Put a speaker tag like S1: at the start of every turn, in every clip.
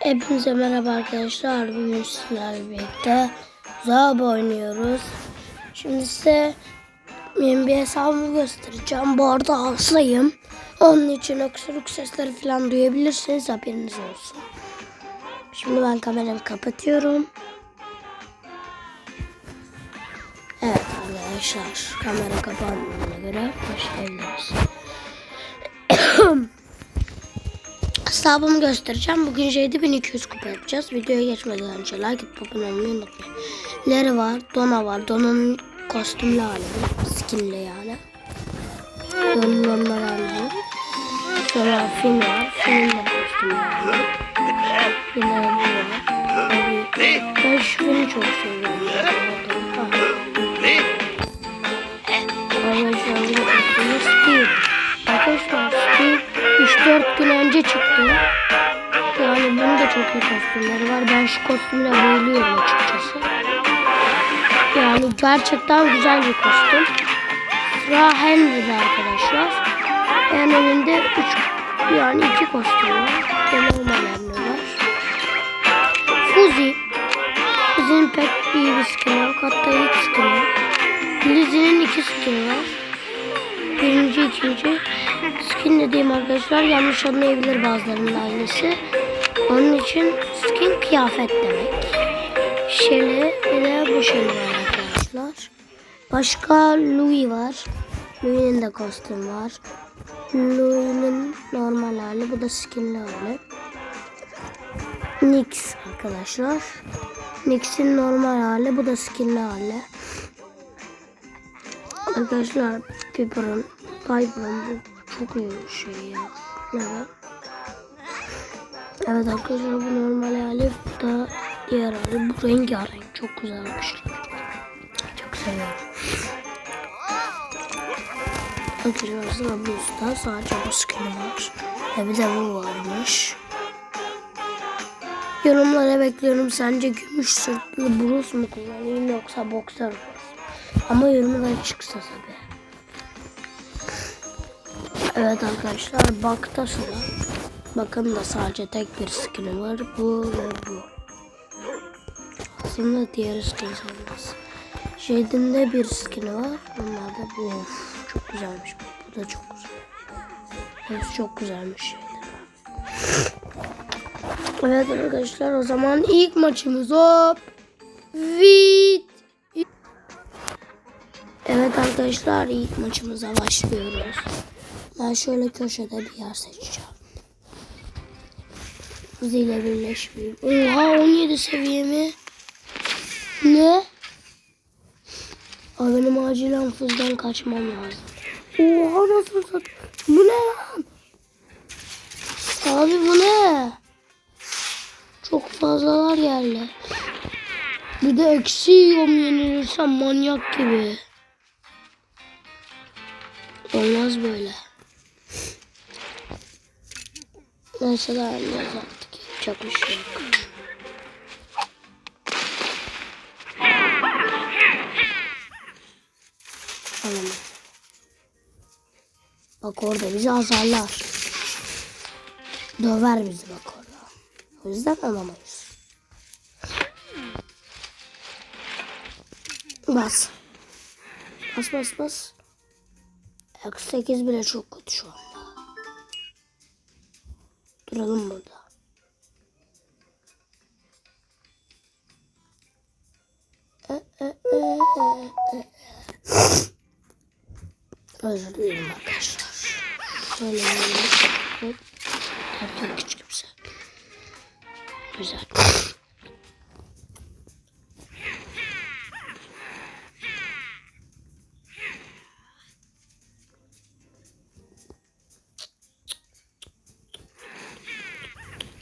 S1: Hepinize merhaba arkadaşlar. Bugün sizlerle birlikte Zab oynuyoruz. Şimdi size benim bir hesabımı göstereceğim. Bu arada hastayım. Onun için öksürük sesleri falan duyabilirsiniz. Haberiniz olsun. Şimdi ben kameramı kapatıyorum. Evet arkadaşlar. Kamera kapandığına göre başlayabiliriz. Hesabımı göstereceğim. Bugün 7200 kupa yapacağız. Videoya geçmeden önce like atıp abone olmayı unutmayın. Leri var, Dona var. Dona'nın kostümlü hali. Skinli yani. Dona'nın normal hali. Sonra Finn var. Finn'in de kostümlü hali. Yine bu var. Ben şu Finn'i çok seviyorum. Kostümle bayılıyorum açıkçası. Yani gerçekten güzel bir kostüm. Sıra Henry'de arkadaşlar. En önünde 3 yani 2 kostüm var. Normal Henry var. Fuzi. Fuzi'nin pek iyi bir skin'i yok. Hatta ilk skin'i yok. Lizzie'nin iki skin'i var. Birinci, ikinci. Skin dediğim arkadaşlar yanlış anlayabilir bazılarının ailesi. Onun için skin kıyafet demek. Şeli de bu şeli var arkadaşlar. Başka Louis var. Louis'nin de kostüm var. Louis'nin normal hali. Bu da skinli hali. Nix arkadaşlar. Nix'in normal hali. Bu da skinli hali. Arkadaşlar Pepper'ın Piper'ın bu çok iyi bir şey ya. Ne var? Evet arkadaşlar bu normal hali bu da diğer hali. Bu rengarenk çok güzelmiş. Çok seviyorum. Arkadaşlar bu usta sadece bu skin'i var. Ve bir de bu varmış. Yorumlara bekliyorum. Sence gümüş sırtlı Bruce mu kullanayım yoksa boksör mü? Ama yorumlar çıksa tabi. Evet arkadaşlar bakta sıra. Bakın da sadece tek bir skin'i var. Bu ve bu. Aslında diğer skin sayılmaz. Shaden'de bir skin'i var. Bunlar da bu. Of, çok güzelmiş. Bu, da çok güzel. Hepsi çok güzelmiş Shaden. Evet arkadaşlar o zaman ilk maçımız hop. Vid. Evet arkadaşlar ilk maçımıza başlıyoruz. Ben şöyle köşede bir yer seçeceğim. Hızıyla birleşmeyeyim. Oha 17 seviye mi? Ne? Abi benim acilen fızdan kaçmam lazım. Oha nasıl sat? Bu ne lan? Abi bu ne? Çok fazlalar geldi. Bir de eksi yiyorum yenilirsem manyak gibi. Olmaz böyle. Neyse daha artık. Yapacak şey yok. Bak orada bizi azarlar. Döver bizi bak orada. O yüzden alamayız. Bas. Bas bas bas. Eksi 8 bile çok kötü şu anda. Duralım burada. Özür dilerim arkadaşlar. Şöyle böyle. Hop. Tabii küçük kimse. Güzel.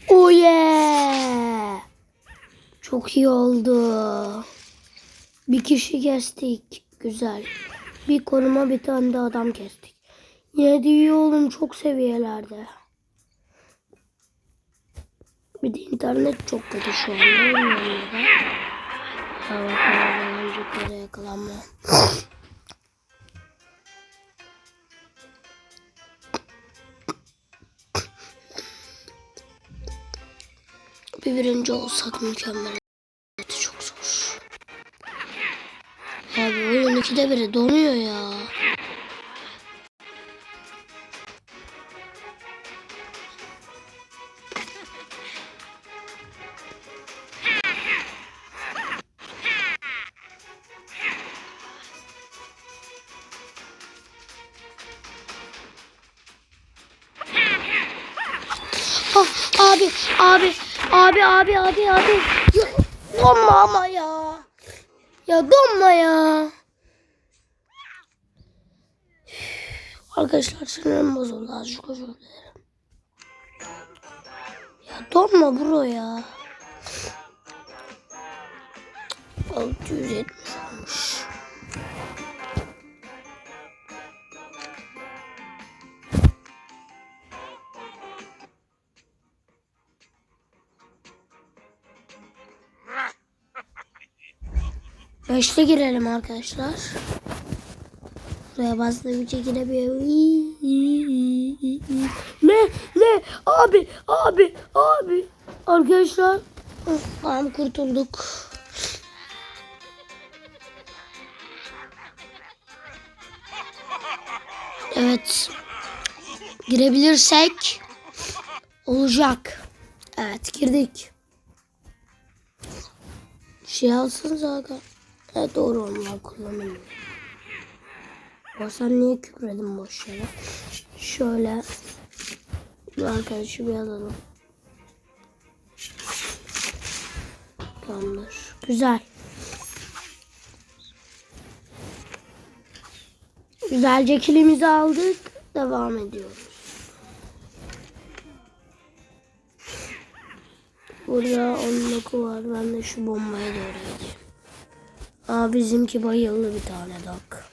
S1: Oh yeah. Çok iyi oldu. Bir kişi kestik. Güzel. Bir koruma bir tane de adam kestik. Yine de iyi oğlum çok seviyelerde. Bir de internet çok kötü şu neden. Ya bak önce yakalanma. Bir birinci olsak mükemmel. Çok zor. Abi oyun ikide biri donuyor ya. Ah, abi, abi, abi, abi, abi, abi. Donma ama ya. Ya donma ya. Arkadaşlar sinirim bozuldu azıcık özür dilerim. Ya donma bro ya. 670 olmuş. Beşte girelim arkadaşlar. Buraya bastığımca girebiliyor. Ne? Ne? Abi, abi, abi. Arkadaşlar. Tamam kurtulduk. Evet. Girebilirsek olacak. Evet girdik. Şey alsın zaten. Evet doğru onlar kullanılıyor. O sen niye küfredin boş yere? Şöyle. Bu arkadaşı bir alalım. Tamamdır. Güzel. Güzelce kilimizi aldık. Devam ediyoruz. Burada onun oku var. Ben de şu bombaya doğru gideyim. Aa bizimki bayıldı bir tane dak.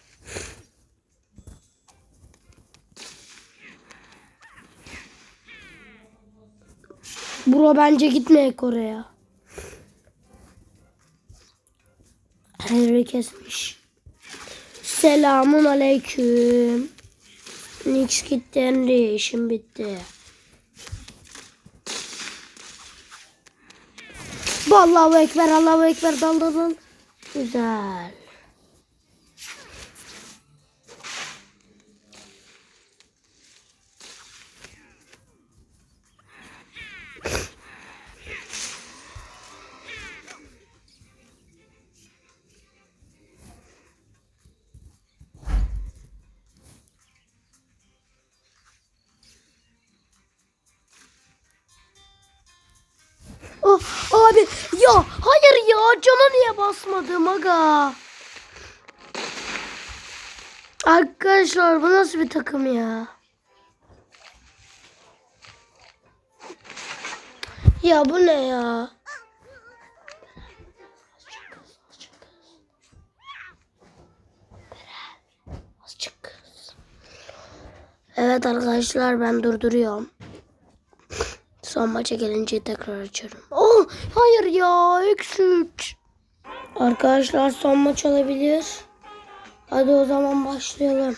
S1: Bro bence gitme Kore'ye. Henry kesmiş. Selamun aleyküm. Nix gitti Henry. işim bitti. Allahu Ekber, Allahu Ekber, dal dal dal. Güzel. Ya hayır ya cana niye basmadım aga? Arkadaşlar bu nasıl bir takım ya? Ya bu ne ya? Evet arkadaşlar ben durduruyorum. Son maça gelince tekrar açarım. Oh hayır ya eksi üç. Arkadaşlar son maç olabilir. Hadi o zaman başlayalım.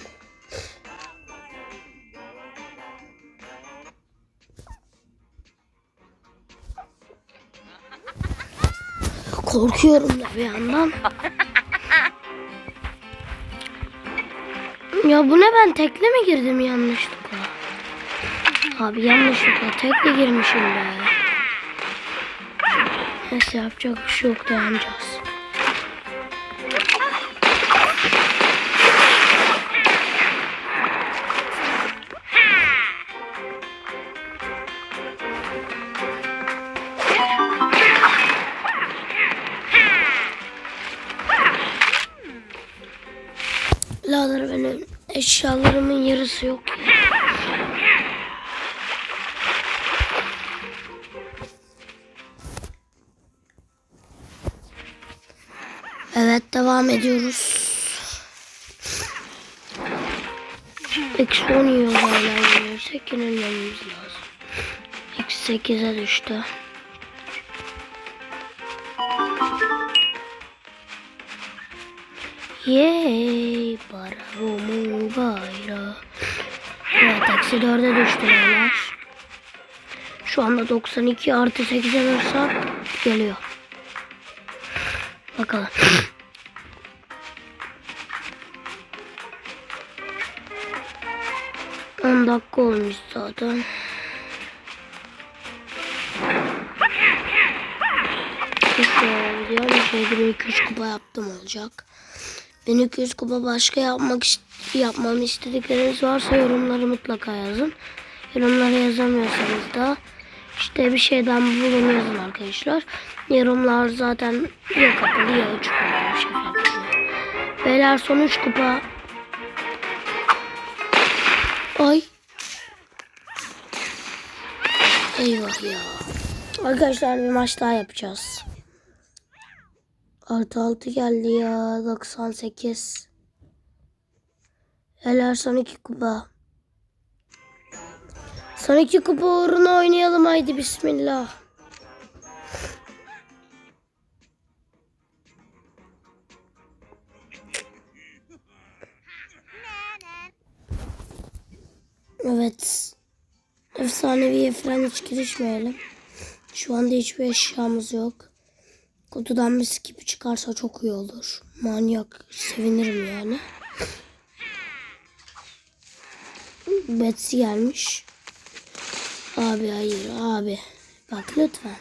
S1: Korkuyorum da bir yandan. Ya bu ne ben tekle mi girdim yanlışlıkla? Abi yanlışlıkla tekle girmişim be. Neyse yapacak bir şey yok dayanacağız. Birader benim eşyalarımın yarısı yok devam ediyoruz. Eksi 10 yiyoruz hala yenirsek yenilmemiz lazım. Eksi 8'e düştü. Yey bravo bayrağı. Evet eksi 4'e düştü beyler. Şu anda 92 artı 8 alırsa geliyor. Bakalım. On dakika olmuş zaten. Bir şey 1200 kupa yaptım olacak. 1200 kupa başka yapmak yapmamı istedikleriniz varsa yorumları mutlaka yazın. Yorumlara yazamıyorsanız da işte bir şeyden bulun yazın arkadaşlar. Yorumlar zaten ya kapalı ya fark etmiyor. Beyler son 3 kupa. Ay. Eyvah ya. Arkadaşlar bir maç daha yapacağız. Artı 6 geldi ya. 98. Helal son 2 kupa. Son 2 kupa uğruna oynayalım haydi bismillah. Efsaneviye falan hiç girişmeyelim. Şu anda hiçbir eşyamız yok. Kutudan bir skip çıkarsa çok iyi olur. Manyak sevinirim yani. Betsy gelmiş. Abi hayır abi. Bak lütfen.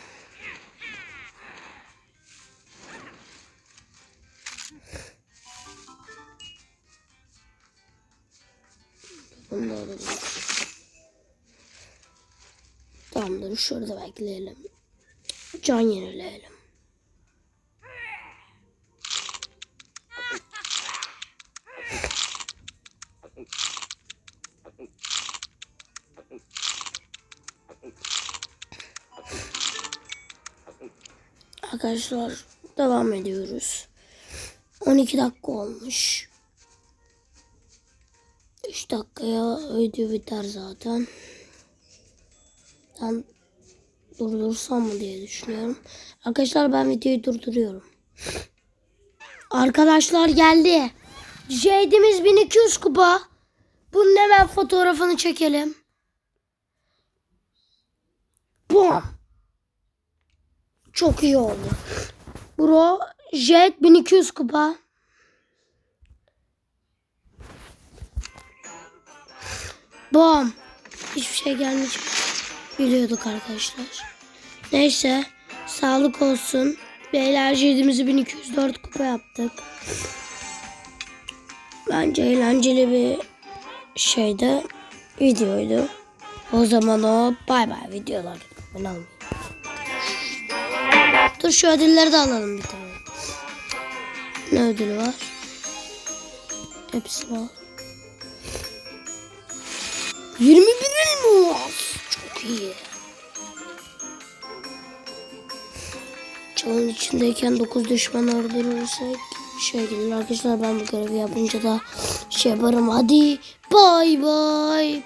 S1: Bunu da alalım. Tamamdır şurada bekleyelim. Can yenileyelim. Arkadaşlar devam ediyoruz. 12 dakika olmuş. 3 dakikaya video biter zaten. Ben durdursam mı diye düşünüyorum. Arkadaşlar ben videoyu durduruyorum. Arkadaşlar geldi. Jade'imiz 1200 kupa. Bunun hemen fotoğrafını çekelim. Bam. Çok iyi oldu. Bro Jet 1200 kupa. Bam. Hiçbir şey gelmeyecek. Biliyorduk arkadaşlar. Neyse. Sağlık olsun. Beyler Jet'imizi 1204 kupa yaptık. Bence eğlenceli bir şeydi. Videoydu. O zaman o bay bay videolar. Dur şu ödülleri de alalım bir tane. Ne ödülü var? Hepsini al. 21 elmas. İyi. Çalın içindeyken 9 düşman öldürürsek şey gelir. Arkadaşlar ben bu görevi yapınca da şey yaparım. Hadi bay bay.